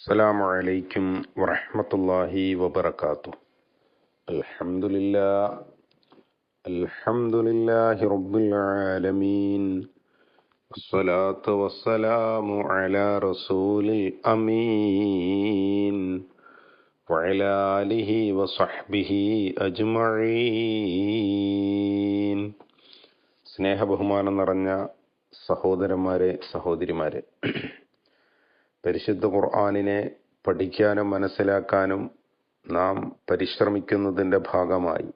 السلام عليكم ورحمة الله وبركاته الحمد لله الحمد لله رب العالمين والصلاة والسلام على رسول الأمين وعلى آله وصحبه أجمعين സ്നേഹബഹുമാനം നിറഞ്ഞ സഹോദരന്മാരെ സഹോദരിമാരെ പരിശുദ്ധ ഖുർആാനിനെ പഠിക്കാനും മനസ്സിലാക്കാനും നാം പരിശ്രമിക്കുന്നതിന്റെ ഭാഗമായി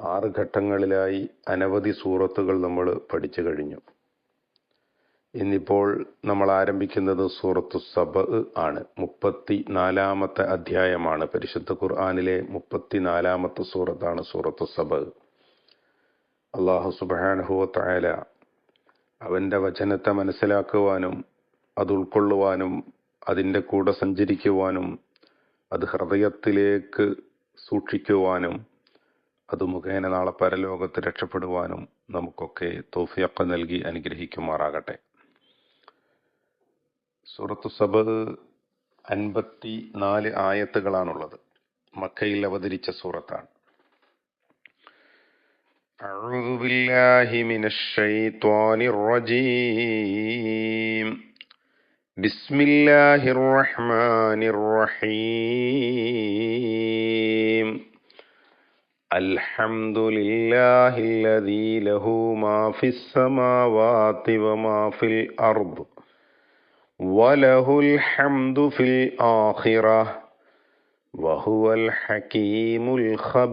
ആറ് ഘട്ടങ്ങളിലായി അനവധി സൂറത്തുകൾ നമ്മൾ പഠിച്ചു കഴിഞ്ഞു. ഇന്നിപ്പോൾ നമ്മൾ ആരംഭിക്കുന്നത് സൂറത്തു സബ് ആണ്. മുപ്പത്തി നാലാമത്തെ അധ്യായമാണ്. പരിശുദ്ധ ഖുർആാനിലെ മുപ്പത്തി നാലാമത്തെ സൂറത്താണ് സൂറത്തു സബ് അള്ളാഹു സുബാനുഹുവത്തായ അവന്റെ വചനത്തെ മനസ്സിലാക്കുവാനും അത് ഉൾക്കൊള്ളുവാനും അതിൻ്റെ കൂടെ സഞ്ചരിക്കുവാനും അത് ഹൃദയത്തിലേക്ക് സൂക്ഷിക്കുവാനും അത് മുഖേന നാളെ പരലോകത്ത് രക്ഷപ്പെടുവാനും നമുക്കൊക്കെ തോഫിയക്ക നൽകി അനുഗ്രഹിക്കുമാറാകട്ടെ സൂറത്തു സബ് അൻപത്തി നാല് ആയത്തുകളാണുള്ളത് മക്കയിൽ അവതരിച്ച സൂറത്താണ് أعوذ بالله من الشيطان الرجيم بسم الله الرحمن الرحيم. الحمد لله الذي له ما في السماوات وما في الأرض وله الحمد في الآخرة وهو الحكيم الخبير.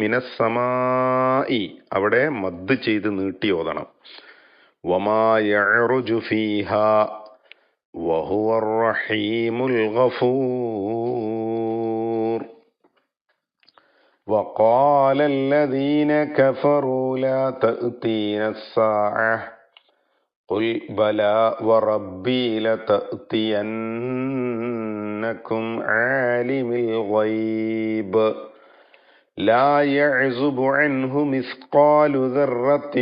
മിനസ്സമായി അവിടെ മദ് ചെയ്ത് നീട്ടി ഓതണം വമായറുജു ഫീഹ وهو الرحيم الغفور وقال الذين كفروا لا تأتينا الساعة قل بلى وربي لتأتينكم عالم الغيب لا يعزب عنه مثقال ذرة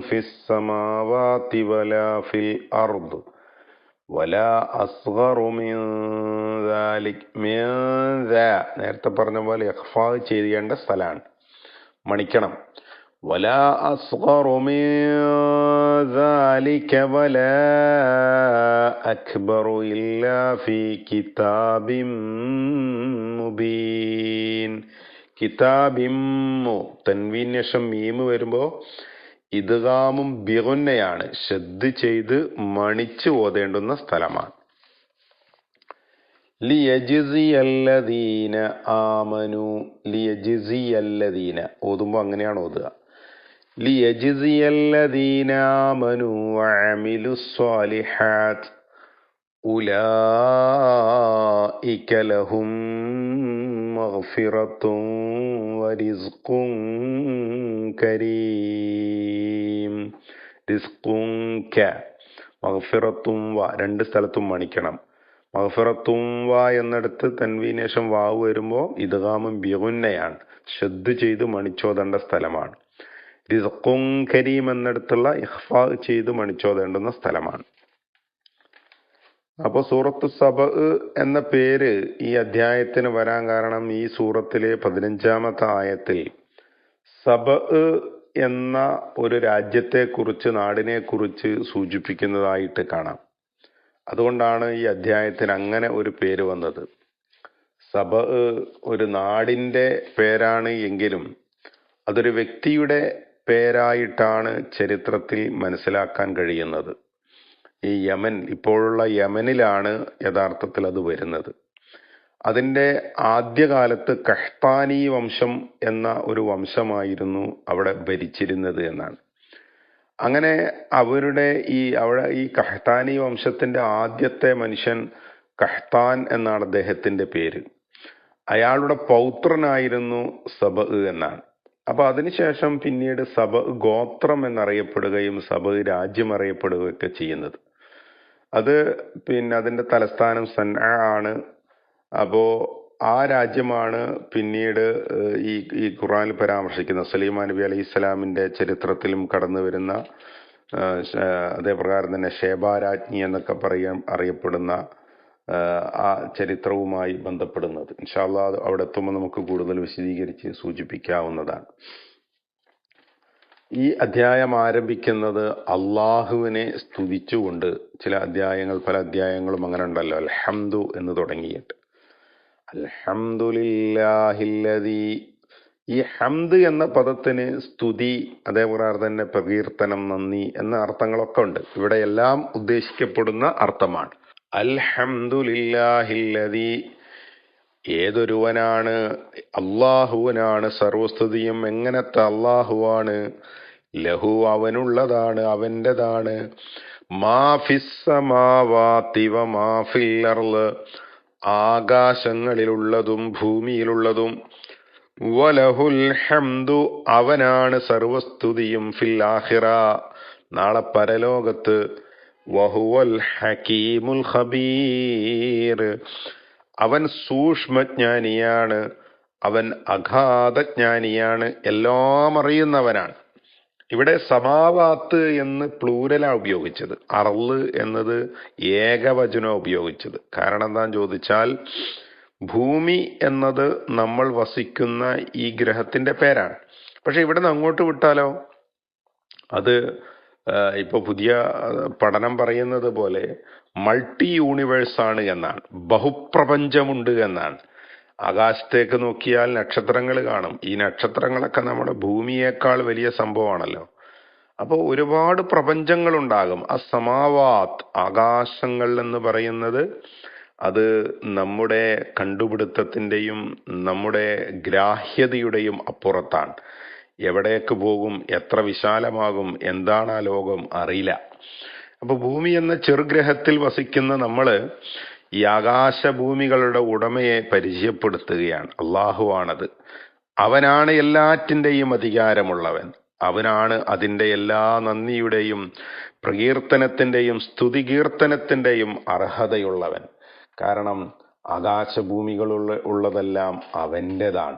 في السماوات ولا في الأرض ولا أصغر من ذلك من ذا നേരത്തെ പറഞ്ഞ പോലെ ഇഖ്ഫാ ചെയ്യേണ്ട സ്ഥലമാണ് മണിക്കണം ولا أصغر من ذلك ولا أكبر إلا في كتاب مبين കിതാബിമ്മു തൻവീൻ ശേഷം മീമ് വരുമ്പോൾ ഇദ്ഗാമും ബിഗുന്നയാണ് ശ്രദ്ധ ചെയ്ത് മണിച്ച് ഓതേണ്ടുന്ന സ്ഥലമാണ് ലിയജിസിയല്ലദീന ആമനു ലിയജിസിയല്ലദീന ഓതുമ്പോൾ അങ്ങനെയാണ് ഓതുക വ. രണ്ട് സ്ഥലത്തും മണിക്കണം. മഹഫിറത്തും വ എന്നിടത്ത് തൻവീനേഷം വാവ് വരുമ്പോൾ ഇദ്ഗാമും ബിഗുന്നയാണ്. ശ്രദ്ധ ചെയ്ത് മണിച്ചോതേണ്ട സ്ഥലമാണ്. റിസ്ഖും കരീം എന്നിടത്തുള്ള ഇഹ്ഫാ ചെയ്ത് മണിച്ചോതേണ്ടുന്ന സ്ഥലമാണ്. അപ്പോൾ സൂറത്തു സബ എന്ന പേര് ഈ അധ്യായത്തിന് വരാൻ കാരണം ഈ സൂറത്തിലെ പതിനഞ്ചാമത്തെ ആയത്തിൽ സബ എന്ന ഒരു നാടിനെ കുറിച്ച് സൂചിപ്പിക്കുന്നതായിട്ട് കാണാം. അതുകൊണ്ടാണ് ഈ അധ്യായത്തിന് അങ്ങനെ ഒരു പേര് വന്നത്. സബ ഒരു നാടിന്റെ പേരാണ് എങ്കിലും അതൊരു വ്യക്തിയുടെ പേരായിട്ടാണ് ചരിത്രത്തിൽ മനസ്സിലാക്കാൻ കഴിയുന്നത്. ഈ യമൻ ഇപ്പോഴുള്ള യമനിലാണ് യഥാർത്ഥത്തിൽ അത് വരുന്നത്. അതിന്റെ ആദ്യകാലത്ത് കഷ്താനി വംശം എന്ന ഒരു വംശമായിരുന്നു അവിടെ ഭരിച്ചിരുന്നത് എന്നാണ്. അങ്ങനെ അവരുടെ ഈ അവിടെ ഈ കഹ്താനി വംശത്തിന്റെ ആദ്യത്തെ മനുഷ്യൻ കഹ്താൻ എന്നാണ് അദ്ദേഹത്തിന്റെ പേര്. അയാളുടെ പൗത്രനായിരുന്നു സബഹ് എന്നാണ്. അപ്പൊ അതിനുശേഷം പിന്നീട് സഭ ഗോത്രം എന്നറിയപ്പെടുകയും സഭ രാജ്യം അറിയപ്പെടുകയൊക്കെ ചെയ്യുന്നത്. അത് പിന്നെ അതിന്റെ തലസ്ഥാനം സൻആ ആണ്. അപ്പോ ആ രാജ്യമാണ് പിന്നീട് ഈ ഈ ഖുറാനിൽ പരാമർശിക്കുന്ന സലീമാ നബി അലൈഹി ഇസ്ലാമിന്റെ ചരിത്രത്തിലും കടന്നു വരുന്ന അതേപ്രകാരം തന്നെ ഷേബാരാജ്ഞി എന്നൊക്കെ പറയാൻ അറിയപ്പെടുന്ന ആ ചരിത്രവുമായി ബന്ധപ്പെടുന്നത്. ഇൻഷാല്ല അവിടെ എത്തുമ്പോൾ നമുക്ക് കൂടുതൽ വിശദീകരിച്ച് സൂചിപ്പിക്കാവുന്നതാണ്. ഈ അധ്യായം ആരംഭിക്കുന്നത് അള്ളാഹുവിനെ സ്തുതിച്ചുകൊണ്ട് ചില അധ്യായങ്ങൾ പല അധ്യായങ്ങളും അങ്ങനെ ഉണ്ടല്ലോ. അൽഹംദു എന്ന് തുടങ്ങിയിട്ട്. അൽഹംദുലില്ലാഹില്ലതി ഈ ഹംദ് എന്ന പദത്തിന് സ്തുതി അതേപോലെ തന്നെ പ്രകീർത്തനം നന്ദി എന്ന അർത്ഥങ്ങളൊക്കെ ഉണ്ട്. ഇവിടെ എല്ലാം ഉദ്ദേശിക്കപ്പെടുന്ന അർത്ഥമാണ്. അൽഹംദുലില്ലാഹില്ലദീ ഏതൊരുവനാണ് അള്ളാഹുവനാണ് സർവസ്തുതിയും എങ്ങനത്തെ അള്ളാഹുവാണ് ലഹു അവനുള്ളതാണ് അവന്റെതാണ്. ആകാശങ്ങളിലുള്ളതും ഭൂമിയിലുള്ളതും. വലഹുൽ ഹംദു അവനാണ് സർവസ്തുതിയും ഫിൽ ആഹിറ നാളെ പരലോകത്ത് വഹുവൽ ഹക്കീമുൽ ഖബീർ. അവൻ സൂക്ഷ്മജ്ഞാനിയാണ്. അവൻ അഗാധജ്ഞാനിയാണ്. എല്ലാം അറിയുന്നവനാണ്. ഇവിടെ സമാവാത്ത് എന്ന് പ്ലൂരലാണ് ഉപയോഗിച്ചത്. അറൾ എന്നത് ഏകവചനം ഉപയോഗിച്ചത്. കാരണം എന്താന്ന് ചോദിച്ചാൽ ഭൂമി എന്നത് നമ്മൾ വസിക്കുന്ന ഈ ഗ്രഹത്തിന്റെ പേരാണ്. പക്ഷെ ഇവിടെ നിന്ന് അങ്ങോട്ട് വിട്ടാലോ? അത് ആ, ഇപ്പൊ പുതിയ പഠനം പറയുന്നത് പോലെ മൾട്ടി യൂണിവേഴ്സ് ആണ് എന്നാണ്. ബഹുപ്രപഞ്ചമുണ്ട് എന്നാണ്. ആകാശത്തേക്ക് നോക്കിയാൽ നക്ഷത്രങ്ങൾ കാണും. ഈ നക്ഷത്രങ്ങളൊക്കെ നമ്മുടെ ഭൂമിയേക്കാൾ വലിയ സംഭവമാണല്ലോ. അപ്പോൾ ഒരുപാട് പ്രപഞ്ചങ്ങളുണ്ടാകും. ആ സമാവാത്ത് ആകാശങ്ങൾ എന്ന് പറയുന്നത് അത് നമ്മുടെ കണ്ടുപിടുത്തത്തിന്റെയും നമ്മുടെ ഗ്രാഹ്യതയുടെയും അപ്പുറത്താണ്. എവിടേക്ക് പോകും എത്ര വിശാലമാകും എന്താണ് ആ ലോകം അറിയില്ല. അപ്പൊ ഭൂമി എന്ന ചെറുഗ്രഹത്തിൽ വസിക്കുന്ന നമ്മൾ ഈ ആകാശഭൂമികളുടെ ഉടമയെ പരിചയപ്പെടുത്തുകയാണ്. അള്ളാഹുവാണത്. അവനാണ് എല്ലാറ്റിന്റെയും അധികാരമുള്ളവൻ. അവനാണ് അതിന്റെ എല്ലാ നന്ദിയുടെയും പ്രകീർത്തനത്തിന്റെയും സ്തുതികീർത്തനത്തിന്റെയും അർഹതയുള്ളവൻ. കാരണം ആകാശഭൂമികളുള്ള ഉള്ളതെല്ലാം അവന്റെതാണ്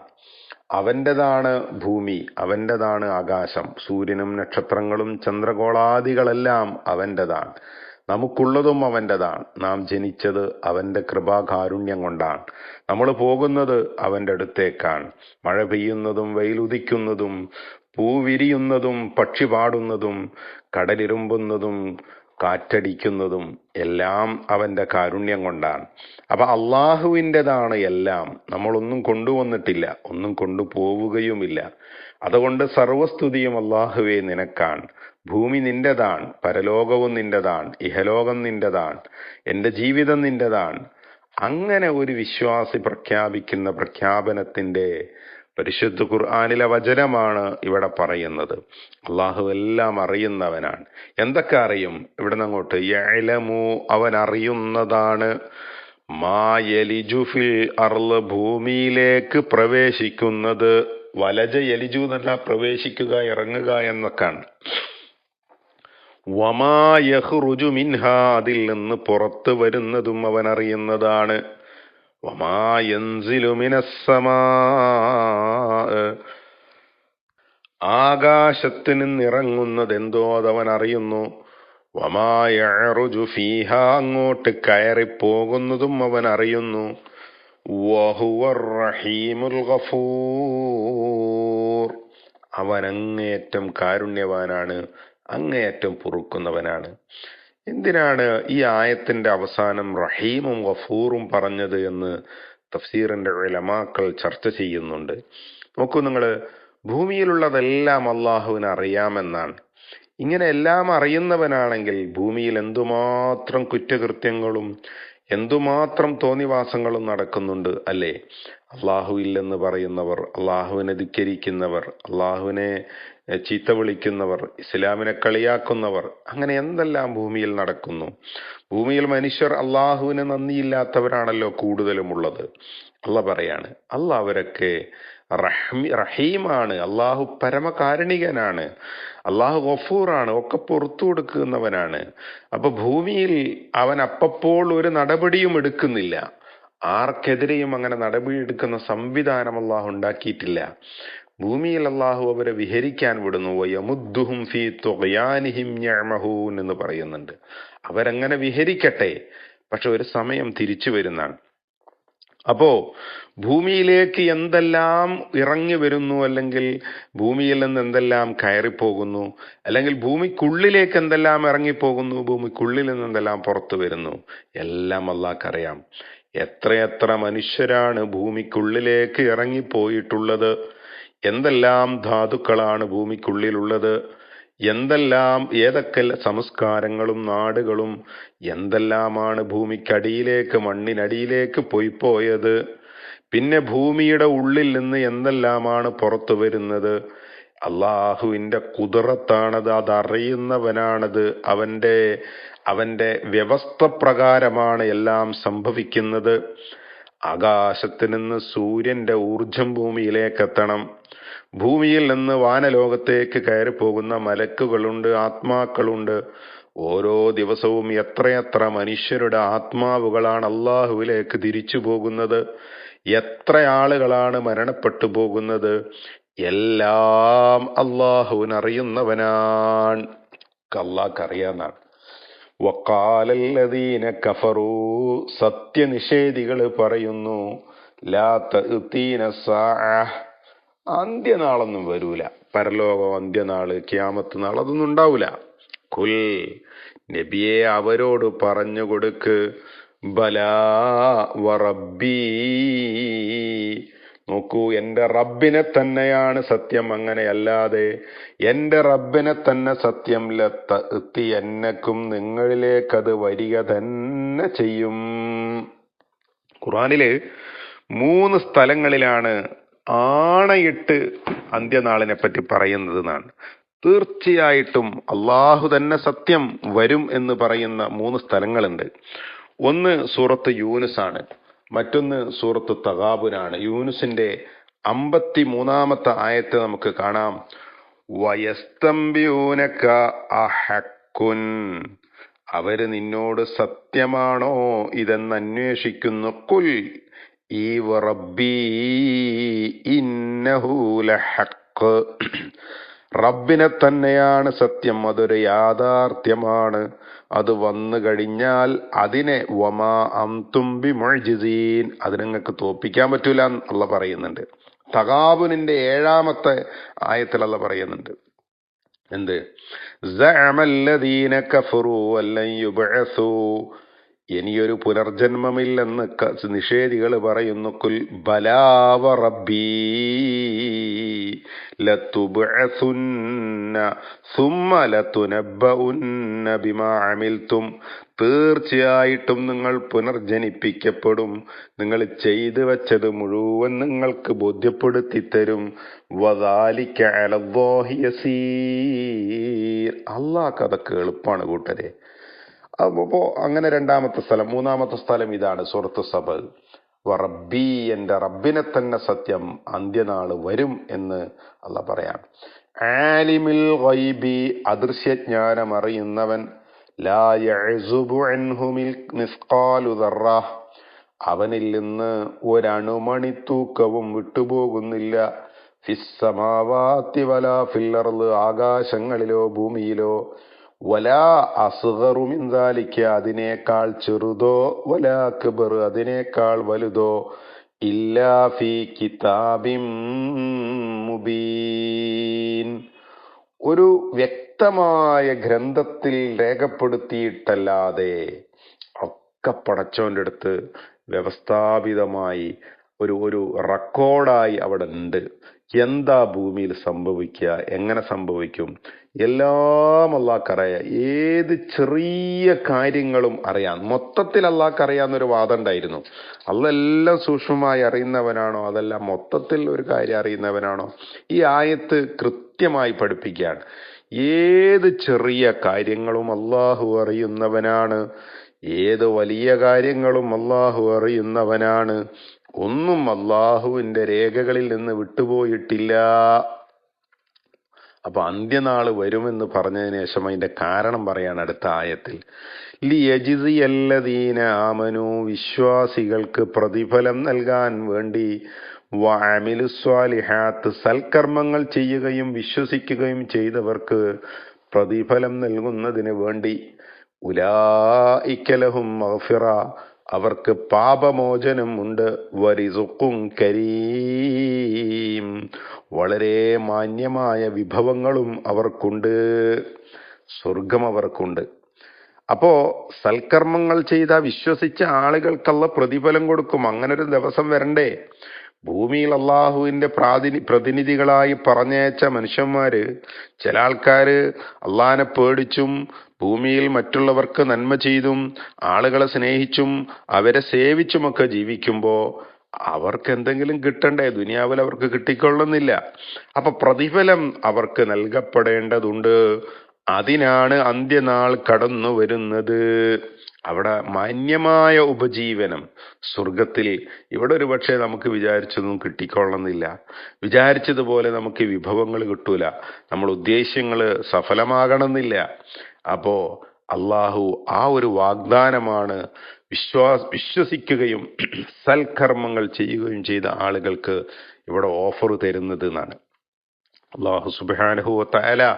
അവന്റെതാണ് ഭൂമി അവന്റെതാണ് ആകാശം സൂര്യനും നക്ഷത്രങ്ങളും ചന്ദ്രഗോളാദികളെല്ലാം അവന്റെതാണ് നമുക്കുള്ളതും അവന്റെതാണ് നാം ജനിച്ചത് അവന്റെ കൃപാകാരുണ്യം കൊണ്ടാണ്. നമ്മൾ പോകുന്നത് അവന്റെ അടുത്തേക്കാണ്. മഴ പെയ്യുന്നതും വെയിലുദിക്കുന്നതും പൂവിരിയുന്നതും പക്ഷി പാടുന്നതും കടലിരുമ്പുന്നതും കാറ്റടിക്കുന്നതും എല്ലാം അവന്റെ കാരുണ്യം കൊണ്ടാണ്. അപ്പം അള്ളാഹുവിന്റെതാണ് എല്ലാം. നമ്മളൊന്നും കൊണ്ടുവന്നിട്ടില്ല ഒന്നും കൊണ്ടുപോവുകയുമില്ല. അതുകൊണ്ട് സർവസ്തുതിയും അള്ളാഹുവെ നിനക്കാണ്. ഭൂമി നിന്റെതാണ് പരലോകവും നിന്റെതാണ് ഇഹലോകം നിന്റെതാണ് എന്റെ ജീവിതം നിന്റെതാണ്. അങ്ങനെ ഒരു വിശ്വാസി പ്രഖ്യാപിക്കുന്ന പ്രഖ്യാപനത്തിന്റെ പരിശുദ്ധ ഖുർആാനിലെ വചനമാണ് ഇവിടെ പറയുന്നത്. അള്ളാഹു എല്ലാം അറിയുന്നവനാണ്. എന്തൊക്കെ അറിയും? ഇവിടെ അങ്ങോട്ട് യഅലമു അവൻ അറിയുന്നതാണ്. മായലിജുഫിൽ യലിജു ഫിൽ അർൾ ഭൂമിയിലേക്ക് പ്രവേശിക്കുന്നത്. വലജ എലിജു എന്നല്ല പ്രവേശിക്കുക ഇറങ്ങുക എന്നൊക്കെയാണ്. വമായഹ് റുജു മിൻഹ അതിൽ നിന്ന് പുറത്തു വരുന്നതും അവൻ അറിയുന്നതാണ്. ആകാശത്ത് നിന്നിറങ്ങുന്നത് എന്തോ അതവൻ അറിയുന്നു വമാ യഅറുജു ഫീഹ അങ്ങോട്ട് കയറിപ്പോകുന്നതും അവൻ അറിയുന്നു റഹീമുൽ ഗഫൂർ. അവൻ അങ്ങേയറ്റം കാരുണ്യവാനാണ് അങ്ങേയറ്റം പൊറുക്കുന്നവനാണ്. എന്തിനാണ് ഈ ആയത്തിന്റെ അവസാനം റഹീമും ഗഫൂറും പറഞ്ഞത് എന്ന് തഫ്സീറിന്റെ ഉലമാക്കൾ ചർച്ച ചെയ്യുന്നുണ്ട്? നോക്കൂ നിങ്ങൾ ഭൂമിയിലുള്ളതെല്ലാം അള്ളാഹുവിന് അറിയാമെന്നാണ്. ഇങ്ങനെ എല്ലാം അറിയുന്നവനാണെങ്കിൽ ഭൂമിയിൽ എന്തുമാത്രം കുറ്റകൃത്യങ്ങളും എന്തുമാത്രം തോന്നിവാസങ്ങളും നടക്കുന്നുണ്ട് അല്ലേ? അള്ളാഹു ഇല്ലെന്ന് പറയുന്നവർ അള്ളാഹുവിനെ ധിക്കരിക്കുന്നവർ അള്ളാഹുവിനെ ചീത്ത വിളിക്കുന്നവർ ഇസ്ലാമിനെ കളിയാക്കുന്നവർ അങ്ങനെ എന്തെല്ലാം ഭൂമിയിൽ നടക്കുന്നു? ഭൂമിയിൽ മനുഷ്യർ അള്ളാഹുവിന് നന്ദിയില്ലാത്തവരാണല്ലോ കൂടുതലും ഉള്ളത് അല്ല പറയാണ് അല്ല അവരൊക്കെ റഹ്മി റഹീമാണ് അള്ളാഹു പരമകാരുണികനാണ് അള്ളാഹു ഗഫൂറാണ് ഒക്കെ പുറത്തു കൊടുക്കുന്നവനാണ്. അപ്പൊ ഭൂമിയിൽ അവൻ അപ്പപ്പോൾ ഒരു നടപടിയും എടുക്കുന്നില്ല. ആർക്കെതിരെയും അങ്ങനെ നടപടി എടുക്കുന്ന സംവിധാനം അള്ളാഹു ഉണ്ടാക്കിയിട്ടില്ല. ഭൂമിയിൽ അള്ളാഹു അവരെ വിഹരിക്കാൻ വിടുന്നു. യമുദ്ദുഹും ഫീ തുകയാനിഹിം യഅ്മഹൂൻ എന്ന് പറയുന്നുണ്ട്. അവരങ്ങനെ വിഹരിക്കട്ടെ പക്ഷെ ഒരു സമയം തിരിച്ചു വരുന്നതാണ്. അപ്പോ ഭൂമിയിലേക്ക് എന്തെല്ലാം ഇറങ്ങി വരുന്നു അല്ലെങ്കിൽ ഭൂമിയിൽ നിന്ന് എന്തെല്ലാം കയറിപ്പോകുന്നു അല്ലെങ്കിൽ ഭൂമിക്കുള്ളിലേക്ക് എന്തെല്ലാം ഇറങ്ങിപ്പോകുന്നു ഭൂമിക്കുള്ളിൽ നിന്ന് എന്തെല്ലാം പുറത്തു വരുന്നു എല്ലാം അള്ളാഹ്ക്കറിയാം എത്രയെത്ര മനുഷ്യരാണ് ഭൂമിക്കുള്ളിലേക്ക് ഇറങ്ങിപ്പോയിട്ടുള്ളത് എന്തെല്ലാം ധാതുക്കളാണ് ഭൂമിക്കുള്ളിലുള്ളത്? എന്തെല്ലാം ഏതൊക്കെ സംസ്കാരങ്ങളും നാടുകളും എന്തെല്ലാമാണ് ഭൂമിക്കടിയിലേക്ക് മണ്ണിനടിയിലേക്ക് പോയി പോയത് പിന്നെ ഭൂമിയുടെ ഉള്ളിൽ നിന്ന് എന്തെല്ലാമാണ് പുറത്തു വരുന്നത്? അള്ളാഹുവിന്റെ കുതിറത്താണത് അതറിയുന്നവനാണത്. അവന്റെ അവന്റെ വ്യവസ്ഥ പ്രകാരമാണ് എല്ലാം സംഭവിക്കുന്നത്. ആകാശത്ത് നിന്ന് സൂര്യന്റെ ഊർജം ഭൂമിയിലേക്ക് എത്തണം ഭൂമിയിൽ നിന്ന് വാനലോകത്തേക്ക് കയറി പോകുന്ന മലക്കുകളുണ്ട് ആത്മാക്കളുണ്ട്. ഓരോ ദിവസവും എത്രയെത്ര മനുഷ്യരുടെ ആത്മാവുകളാണ് അള്ളാഹുവിലേക്ക് തിരിച്ചു പോകുന്നത്. എത്ര ആളുകളാണ് മരണപ്പെട്ടു പോകുന്നത്. എല്ലാം അള്ളാഹുവിനറിയുന്നവനാണ്. അള്ളാഹ്ക്ക് അറിയാന്നാണ് വക്കാലല്ലദീന കഫറൂ സത്യനിഷേധികൾ പറയുന്നു ലാ അന്ത്യനാളൊന്നും വരൂല. പരലോകം അന്ത്യനാൾ ക്യാമത്ത് നാൾ അതൊന്നും ഉണ്ടാവൂല. കുൽ നബിയെ അവരോട് പറഞ്ഞു കൊടുക്ക്. ബലാ വറബ്ബീ. നോക്കൂ എന്റെ റബ്ബിനെ തന്നെയാണ് സത്യം അങ്ങനെയല്ലാതെ എന്റെ റബ്ബിനെ തന്നെ സത്യം എത്തി എന്നക്കും നിങ്ങളിലേക്കത് വരിക തന്നെ ചെയ്യും. ഖുറാനിൽ മൂന്ന് സ്ഥലങ്ങളിലാണ് ആണയിട്ട് അന്ത്യനാളിനെ പറ്റി പറയുന്നത് എന്നാണ് തീർച്ചയായിട്ടും അള്ളാഹു തന്നെ സത്യം വരും എന്ന് പറയുന്ന മൂന്ന് സ്ഥലങ്ങളുണ്ട്. ഒന്ന് സൂറത്ത് യൂനുസ് ആണ് മറ്റൊന്ന് സൂറത്ത് തകാബുനാണ് യൂനുസിന്റെ അമ്പത്തി മൂന്നാമത്തെ ആയത്ത് നമുക്ക് കാണാം. വയസ്തംബ്യൂനക്ക അഹക്കുൻ. അവർ നിന്നോട് സത്യമാണോ ഇതെന്ന് അന്വേഷിക്കുന്നു. കുൽ ഈ റബ്ബി ഇന്നഹൂലഹക്ക് റബ്ബിനെ തന്നെയാണ് സത്യം അതൊരു യാഥാർത്ഥ്യമാണ്. അത് വന്നു കഴിഞ്ഞാൽ അതിനെ വമാ അംതുംബി മൊഴിജീൻ അത് നിങ്ങൾക്ക് തോപ്പിക്കാൻ പറ്റൂല എന്നുള്ള പറയുന്നുണ്ട്. തകാബുനിന്റെ ഏഴാമത്തെ ആയത്തിൽ പറയുന്നുണ്ട്. എന്ത്? ഇനിയൊരു പുനർജന്മമില്ലെന്ന് നിഷേധികൾ പറയുന്നു കുൽ ബലാവ റബ്ബീ അമിൽത്തും തീർച്ചയായിട്ടും നിങ്ങൾ പുനർജനിപ്പിക്കപ്പെടും. നിങ്ങൾ ചെയ്തു വച്ചത് മുഴുവൻ നിങ്ങൾക്ക് ബോധ്യപ്പെടുത്തി തരും. വദാലിക അലല്ലാഹി യസീർ. അള്ളാഹ് അതൊക്കെ എളുപ്പമാണ് കൂട്ടരെ. അപ്പോ അങ്ങനെ രണ്ടാമത്തെ സ്ഥലം മൂന്നാമത്തെ സ്ഥലം ഇതാണ് സുഹൃത്ത് സഭ. റബ്ബി എന്റെ റബ്ബിനെ തന്നെ സത്യം അന്ത്യനാൾ വരും എന്ന് അല്ല പറയാം. ആലിമിൽ ഗൈബി അദൃശ്യജ്ഞാനം അറിയുന്നവൻ അവനിൽ നിന്ന് ഒരണുമണി തൂക്കവും വിട്ടുപോകുന്നില്ല. ഫിസ്സമാവാത്തി വല ഫില്ലർൽ ആകാശങ്ങളിലോ ഭൂമിയിലോ. വലാ അസുഹറു മിന്താലിക്ക് അതിനേക്കാൾ ചെറുതോ വലാ കിബർ അതിനേക്കാൾ വലുതോ ഇല്ലാ ഫി കിതാബിം മുബീൻ. ഒരു വ്യക്തമായ ഗ്രന്ഥത്തിൽ രേഖപ്പെടുത്തിയിട്ടല്ലാതെ ഒക്കെ പടച്ചോന്റെ അടുത്ത് വ്യവസ്ഥാപിതമായി ഒരു ഒരു റെക്കോർഡായി അവിടെ ഉണ്ട്. എന്താ ഭൂമിയിൽ സംഭവിക്കുക? എങ്ങനെ സംഭവിക്കും? എല്ലാം അള്ളാഹ്ക്കറിയാം. ഏത് ചെറിയ കാര്യങ്ങളും അറിയാം. മൊത്തത്തിൽ അള്ളാഹ്ക്ക് അറിയാവുന്നൊരു വാദം ഉണ്ടായിരുന്നു. അതെല്ലാം സൂക്ഷ്മമായി അറിയുന്നവനാണോ? അതെല്ലാം മൊത്തത്തിൽ ഒരു കാര്യം അറിയുന്നവനാണോ? ഈ ആയത്ത് കൃത്യമായി പഠിപ്പിക്കുകയാണ്. ഏത് ചെറിയ കാര്യങ്ങളും അള്ളാഹു അറിയുന്നവനാണ്. ഏത് വലിയ കാര്യങ്ങളും അള്ളാഹു അറിയുന്നവനാണ്. ഒന്നും അള്ളാഹുവിന്റെ രേഖകളിൽ നിന്ന് വിട്ടുപോയിട്ടില്ല. അപ്പൊ അന്ത്യനാൾ വരുമെന്ന് പറഞ്ഞതിന് ശേഷം അതിന്റെ കാരണം പറയാണ് അടുത്ത ആയത്തിൽ. ലിയജിസിയല്ലദീന ആമനു വിശ്വാസികൾക്ക് പ്രതിഫലം നൽകാൻ വേണ്ടി വാമിലുസ്വാലിഹാത്ത് സൽക്കർമ്മങ്ങൾ ചെയ്യുകയും വിശ്വസിക്കുകയും ചെയ്തവർക്ക് പ്രതിഫലം നൽകുന്നതിന് വേണ്ടി ഉലായിക്കലഹും മഗ്ഫിറ അവർക്ക് പാപമോചനം ഉണ്ട്. വരിസുക്കും കരീം. വളരെ മാന്യമായ വിഭവങ്ങളും അവർക്കുണ്ട്. സ്വർഗം അവർക്കുണ്ട്. അപ്പോ സൽക്കർമ്മങ്ങൾ ചെയ്ത വിശ്വസിച്ച ആളുകൾക്കുള്ള പ്രതിഫലം കൊടുക്കും. അങ്ങനൊരു ദിവസം വരണ്ടേ? ഭൂമിയിൽ അള്ളാഹുവിന്റെ പ്രാതിനി പ്രതിനിധികളായി പറഞ്ഞയച്ച മനുഷ്യന്മാര് ചില ആൾക്കാര് അള്ളാഹിനെ പേടിച്ചും ഭൂമിയിൽ മറ്റുള്ളവർക്ക് നന്മ ചെയ്തും ആളുകളെ സ്നേഹിച്ചും അവരെ സേവിച്ചുമൊക്കെ ജീവിക്കുമ്പോൾ അവർക്ക് എന്തെങ്കിലും കിട്ടണ്ടേ? ദുനിയാവിൽ അവർക്ക് കിട്ടിക്കൊള്ളുന്നില്ല. അപ്പൊ പ്രതിഫലം അവർക്ക് നൽകപ്പെടേണ്ടതുണ്ട്. അതിനാണ് അന്ത്യനാൾ കടന്നു വരുന്നത്. അവിടെ മാന്യമായ ഉപജീവനം. സ്വർഗത്തിൽ ഇവിടെ ഒരു പക്ഷേ നമുക്ക് വിചാരിച്ചതൊന്നും കിട്ടിക്കൊള്ളുന്നില്ല. വിചാരിച്ചതുപോലെ നമുക്ക് വിഭവങ്ങൾ കിട്ടൂല. നമ്മൾ ഉദ്ദേശ്യങ്ങൾ സഫലമാകണമെന്നില്ല. അപ്പോ അള്ളാഹു ആ ഒരു വാഗ്ദാനമാണ് വിശ്വാസ വിശ്വസിക്കുകയും സൽക്കർമ്മങ്ങൾ ചെയ്യുകയും ചെയ്ത ആളുകൾക്ക് ഇവിടെ ഓഫർ തരുന്നത് എന്നാണ്. അള്ളാഹു സുബാനഹു തല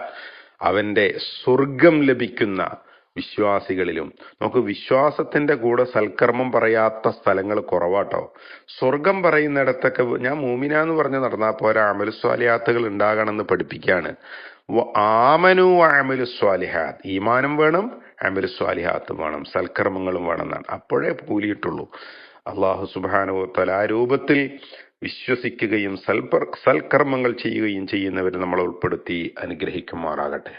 അവന്റെ സ്വർഗം ലഭിക്കുന്ന വിശ്വാസികളിലും. നമുക്ക് വിശ്വാസത്തിന്റെ കൂടെ സൽക്കർമ്മം പറയാത്ത സ്ഥലങ്ങൾ കുറവാട്ടോ. സ്വർഗം പറയുന്നിടത്തൊക്കെ ഞാൻ മൂമിന എന്ന് പറഞ്ഞ് നടന്നാൽ പോരാ അമലു സ്വാലിഹാത്തുകൾ ഉണ്ടാകണമെന്ന് പഠിപ്പിക്കുകയാണ്. ആമനു അമലു സ്വാലിഹാത്ത്. ഈമാനം വേണം അമലു സ്വാലിഹാത്തും വേണം സൽക്കർമ്മങ്ങളും വേണം എന്നാണ്. അപ്പോഴേ കൂലിയിട്ടുള്ളൂ അള്ളാഹു സുബാനു തല ആ രൂപത്തിൽ വിശ്വസിക്കുകയും സൽപർ സൽക്കർമ്മങ്ങൾ ചെയ്യുകയും ചെയ്യുന്നവരെ നമ്മൾ ഉൾപ്പെടുത്തി അനുഗ്രഹിക്കുമാറാകട്ടെ.